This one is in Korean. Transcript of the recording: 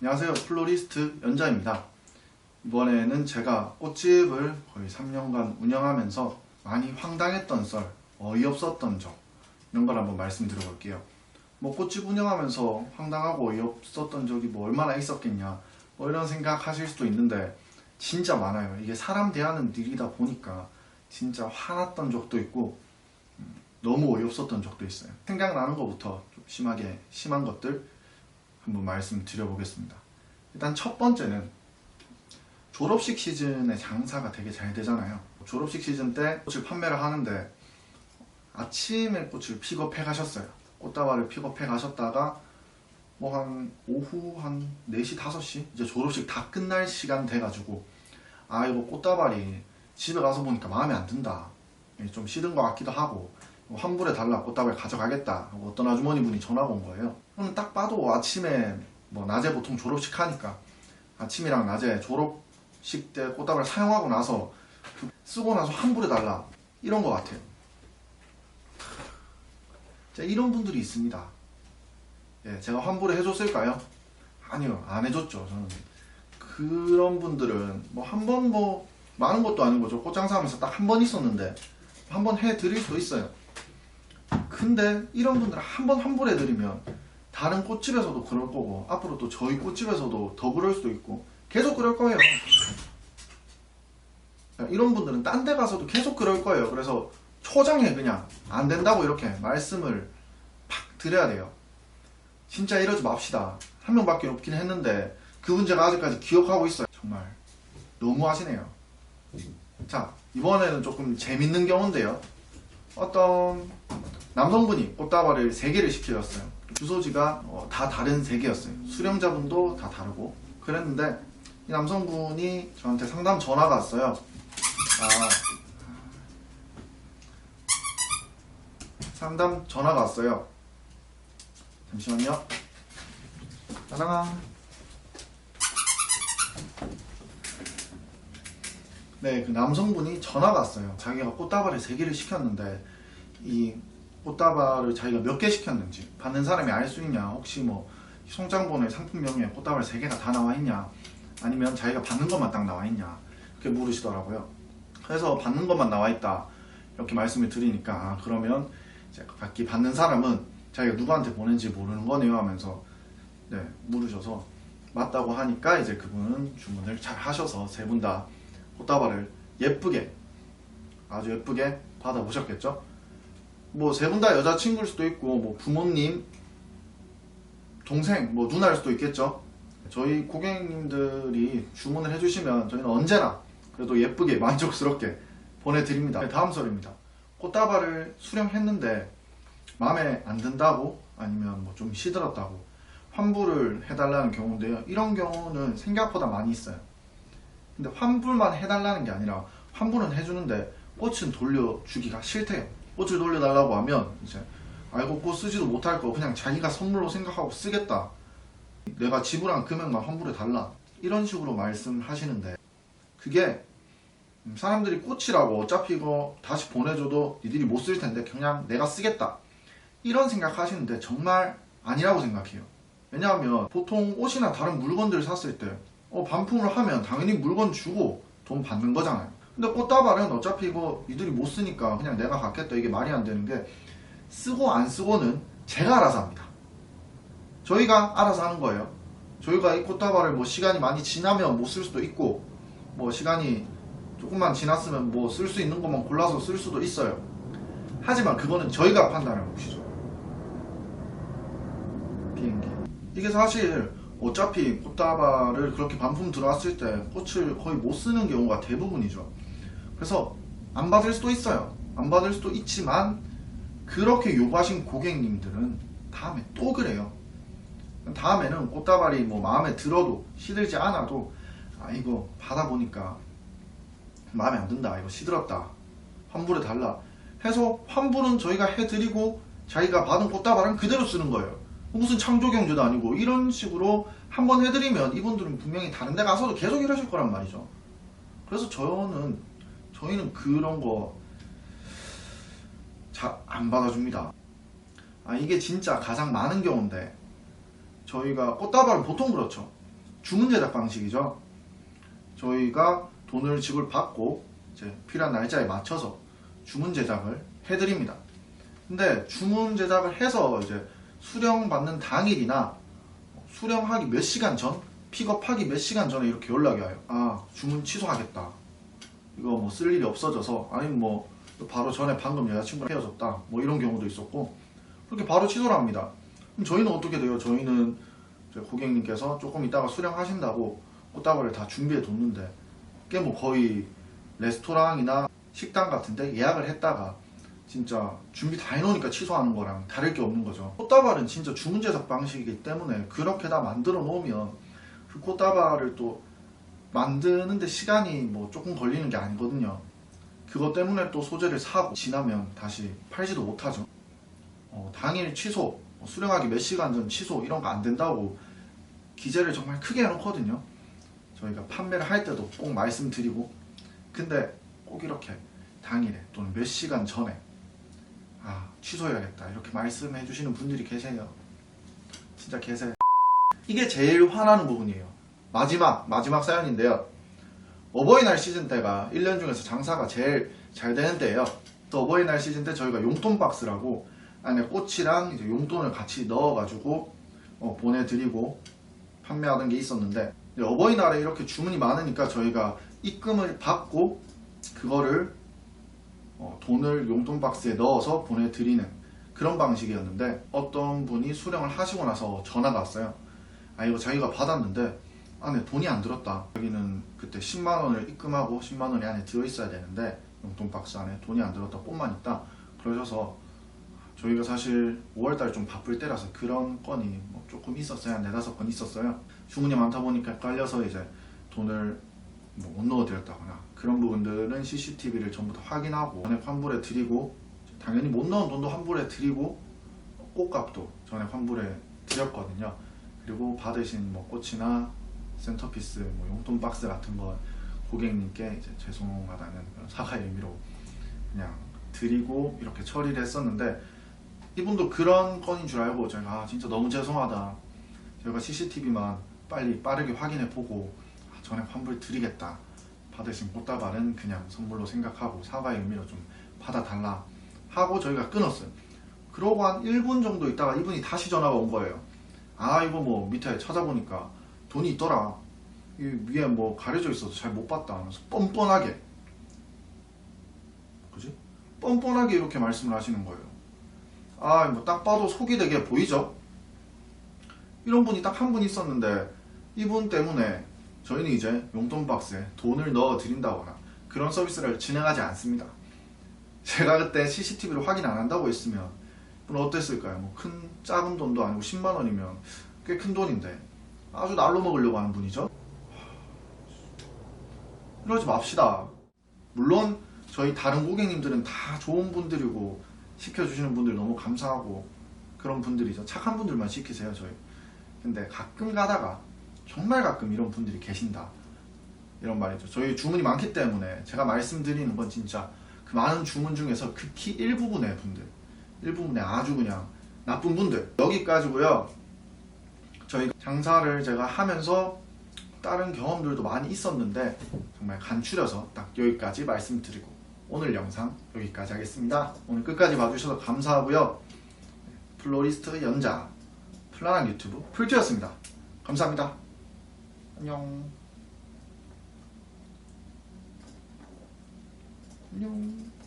안녕하세요. 플로리스트 연자입니다. 이번에는 제가 꽃집을 거의 3년간 운영하면서 많이 황당했던 썰, 어이없었던 적 이런 걸 한번 말씀드려 볼게요. 뭐 꽃집 운영하면서 황당하고 어이없었던 적이 뭐 얼마나 있었겠냐 뭐 이런 생각 하실 수도 있는데 진짜 많아요. 이게 사람 대하는 일이다 보니까 진짜 화났던 적도 있고 음, 너무 어이없었던 적도 있어요. 생각나는 것부터 좀 심하게 심한 것들 한번 말씀드려보겠습니다. 일단 첫 번째는 졸업식 시즌에 장사가 되게 잘 되잖아요. 졸업식 시즌 때 꽃을 판매를 하는데 아침에 꽃을 픽업해 가셨어요. 꽃다발을 픽업해 가셨다가 뭐 한 오후 한 4시 5시 이제 졸업식 다 끝날 시간 돼가지고 아 이거 꽃다발이 집에 가서 보니까 마음에 안 든다 좀 시든 것 같기도 하고 환불해 달라 꽃다발 가져가겠다 어떤 아주머니 분이 전화가 온 거예요 그럼 딱 봐도 아침에 뭐 낮에 보통 졸업식 하니까 아침이랑 낮에 졸업식 때 꽃다발 사용하고 나서 그 쓰고 나서 환불해 달라 이런 것 같아요 자, 이런 분들이 있습니다 예, 제가 환불을 해줬을까요? 아니요, 안 해줬죠. 저는 그런 분들은 뭐 한 번 뭐 많은 것도 아니고 저 꽃장사하면서 딱 한 번 있었는데 한 번 해드릴 수도 있어요. 근데 이런 분들 한 번 환불해드리면 다른 꽃집에서도 그럴 거고 앞으로 또 저희 꽃집에서도 더 그럴 수도 있고 계속 그럴 거예요. 이런 분들은 딴 데 가서도 계속 그럴 거예요. 그래서 초장에 그냥 안 된다고 이렇게 말씀을 팍 드려야 돼요. 진짜 이러지 맙시다. 한 명밖에 없긴 했는데 그분 제가 아직까지 기억하고 있어요. 정말 너무 하시네요. 자 이번에는 조금 재밌는 경우인데요. 어떤 남성분이 꽃다발을 3개를 시켜줬어요. 주소지가 어, 다 다른 3개였어요. 수령자분도 다 다르고 그랬는데 이 남성분이 저한테 상담 전화가 왔어요. 아, 상담 전화가 왔어요. 잠시만요. 따랑아. 네, 그 남성분이 전화가 왔어요. 자기가 꽃다발을 3개를 시켰는데, 이 꽃다발을 자기가 몇 개 시켰는지, 받는 사람이 알 수 있냐, 혹시 뭐, 송장본에 상품 명에 꽃다발 3개가 다 나와 있냐, 아니면 자기가 받는 것만 딱 나와 있냐, 그렇게 물으시더라고요. 그래서 받는 것만 나와 있다, 이렇게 말씀을 드리니까, 아, 그러면 이제 받기 받는 사람은 자기가 누구한테 보낸지 모르는 거네요 하면서 네, 물으셔서 맞다고 하니까 이제 그분은 주문을 잘 하셔서 세 분 다 꽃다발을 예쁘게 아주 예쁘게 받아보셨겠죠? 뭐 세 분 다 여자친구일 수도 있고 뭐 부모님 동생 뭐 누나일 수도 있겠죠? 저희 고객님들이 주문을 해주시면 저희는 언제나 그래도 예쁘게 만족스럽게 보내드립니다. 네, 다음 설입니다. 꽃다발을 수령했는데 마음에 안 든다고 아니면 뭐 좀 시들었다고 환불을 해달라는 경우인데요. 이런 경우는 생각보다 많이 있어요. 근데 환불만 해달라는 게 아니라 환불은 해주는데 꽃은 돌려주기가 싫대요. 꽃을 돌려달라고 하면 이제 알고 꽃 쓰지도 못할 거 그냥 자기가 선물로 생각하고 쓰겠다. 내가 지불한 금액만 환불해 달라. 이런 식으로 말씀하시는데 그게 음, 사람들이 꽃이라고 어차피 이거 다시 보내줘도 니들이 못 쓸 텐데 그냥 내가 쓰겠다. 이런 생각하시는데 정말 아니라고 생각해요. 왜냐하면 보통 옷이나 다른 물건들을 샀을 때 어, 반품을 하면 당연히 물건 주고 돈 받는 거잖아요. 근데 꽃다발은 어차피 이거 니들이 못 쓰니까 그냥 내가 갖겠다 이게 말이 안 되는 게 쓰고 안 쓰고는 제가 알아서 합니다. 저희가 알아서 하는 거예요. 저희가 이 꽃다발을 뭐 시간이 많이 지나면 못 쓸 수도 있고 뭐 시간이 조금만 지났으면 뭐 쓸 수 있는 것만 골라서 쓸 수도 있어요. 하지만 그거는 저희가 판단하는 것이죠. 비행기. 이게 사실 어차피 꽃다발을 그렇게 반품 들어왔을 때 꽃을 거의 못 쓰는 경우가 대부분이죠. 그래서 안 받을 수도 있어요. 안 받을 수도 있지만 그렇게 요구하신 고객님들은 다음에 또 그래요. 다음에는 꽃다발이 뭐 마음에 들어도 시들지 않아도 아 이거 받아보니까 마음에 안 든다. 이거 시들었다. 환불해 달라. 해서 환불은 저희가 해드리고 자기가 받은 꽃다발은 그대로 쓰는 거예요. 무슨 창조경제도 아니고 이런 식으로 한번 해드리면 이분들은 분명히 다른 데 가서도 계속 이러실 거란 말이죠. 그래서 저는 저희는 그런 거 잘 안 받아줍니다 아 이게 진짜 가장 많은 경우인데 저희가 꽃다발은 보통 그렇죠. 주문 제작 방식이죠. 저희가 돈을 지불받고 이제 필요한 날짜에 맞춰서 주문 제작을 해드립니다. 근데 주문 제작을 해서 이제 수령 받는 당일이나 수령하기 몇 시간 전, 픽업하기 몇 시간 전에 이렇게 연락이 와요. 아 주문 취소하겠다. 이거 뭐 쓸 일이 없어져서 아니면 뭐 바로 전에 방금 여자친구랑 헤어졌다. 뭐 이런 경우도 있었고 그렇게 바로 취소를 합니다. 그럼 저희는 어떻게 돼요? 저희는 고객님께서 조금 있다가 수령하신다고 꽃다발을 다 준비해 뒀는데 그게 뭐 거의 레스토랑이나 식당 같은데 예약을 했다가 진짜 준비 다 해놓으니까 취소하는 거랑 다를 게 없는 거죠. 꽃다발은 진짜 주문 제작 방식이기 때문에 그렇게 다 만들어 놓으면 그 꽃다발을 또 만드는데 시간이 뭐 조금 걸리는 게 아니거든요. 그것 때문에 또 소재를 사고 지나면 다시 팔지도 못하죠. 어, 당일 취소, 뭐 수령하기 몇 시간 전 취소 이런 거 안 된다고 기재를 정말 크게 해놓거든요. 저희가 판매를 할 때도 꼭 말씀드리고 근데 꼭 이렇게 당일에 또는 몇 시간 전에 아 취소해야겠다 이렇게 말씀해 주시는 분들이 계세요. 진짜 계세요. 이게 제일 화나는 부분이에요. 마지막 마지막 사연인데요. 어버이날 시즌 때가 1년 중에서 장사가 제일 잘 되는 때예요. 또 어버이날 시즌 때 저희가 용돈 박스라고 안에 꽃이랑 이제 용돈을 같이 넣어가지고 어, 보내드리고 판매하던 게 있었는데 어버이날에 이렇게 주문이 많으니까 저희가 입금을 받고 그거를 어, 돈을 용돈 박스에 넣어서 보내드리는 그런 방식이었는데 어떤 분이 수령을 하시고 나서 전화가 왔어요. 아 이거 자기가 받았는데 안에 돈이 안 들었다. 여기는 그때 10만 원을 입금하고 10만 원이 안에 들어 있어야 되는데 용돈 박스 안에 돈이 안 들었다. 꽃만 있다. 그러셔서 저희가 사실 5월달 좀 바쁠 때라서 그런 건이 뭐 조금 있었어요. 한 네다섯 건 있었어요. 주문이 많다 보니까 헷갈려서 이제 돈을 뭐 못 넣어드렸다거나 그런 부분들은 CCTV를 전부 다 확인하고 전액 환불해 드리고 당연히 못 넣은 돈도 환불해 드리고 꽃값도 전액 환불해 드렸거든요. 그리고 받으신 뭐 꽃이나 센터피스, 뭐 용돈 박스 같은 거 고객님께 이제 죄송하다는 사과의 의미로 그냥 드리고 이렇게 처리를 했었는데 이분도 그런 건인 줄 알고 제가 아, 진짜 너무 죄송하다. 제가 CCTV만 빨리 빠르게 확인해 보고 아, 전액 환불 드리겠다. 받으신 꽃다발은 그냥 선물로 생각하고 사과의 의미로 좀 받아달라 하고 저희가 끊었어요. 그러고 한 1분 정도 있다가 이분이 다시 전화가 온 거예요. 아 이거 뭐 밑에 찾아보니까 돈이 있더라. 이 위에 뭐 가려져 있어서 잘 못 봤다 하면서 뻔뻔하게 그지? 뻔뻔하게 이렇게 말씀을 하시는 거예요. 아, 뭐 딱 봐도 속이 되게 보이죠? 이런 분이 딱 한 분 있었는데 이분 때문에 저희는 이제 용돈 박스에 돈을 넣어 드린다거나 그런 서비스를 진행하지 않습니다. 제가 그때 CCTV로 확인 안 한다고 했으면 어땠을까요? 뭐 큰 작은 돈도 아니고 10만 원이면 꽤 큰 돈인데 아주 날로 먹으려고 하는 분이죠. 이러지 맙시다. 물론 저희 다른 고객님들은 다 좋은 분들이고 시켜주시는 분들 너무 감사하고 그런 분들이죠. 착한 분들만 시키세요, 저희. 근데 가끔 가다가 정말 가끔 이런 분들이 계신다. 이런 말이죠. 저희 주문이 많기 때문에 제가 말씀드리는 건 진짜 그 많은 주문 중에서 극히 일부분의 분들, 일부분의 아주 그냥 나쁜 분들 여기까지고요. 저희 장사를 제가 하면서 다른 경험들도 많이 있었는데 정말 간추려서 딱 여기까지 말씀드리고 오늘 영상 여기까지 하겠습니다. 오늘 끝까지 봐주셔서 감사하고요. 플로리스트 연자 플라랑 유튜브 풀트였습니다. 감사합니다. 안녕. 안녕.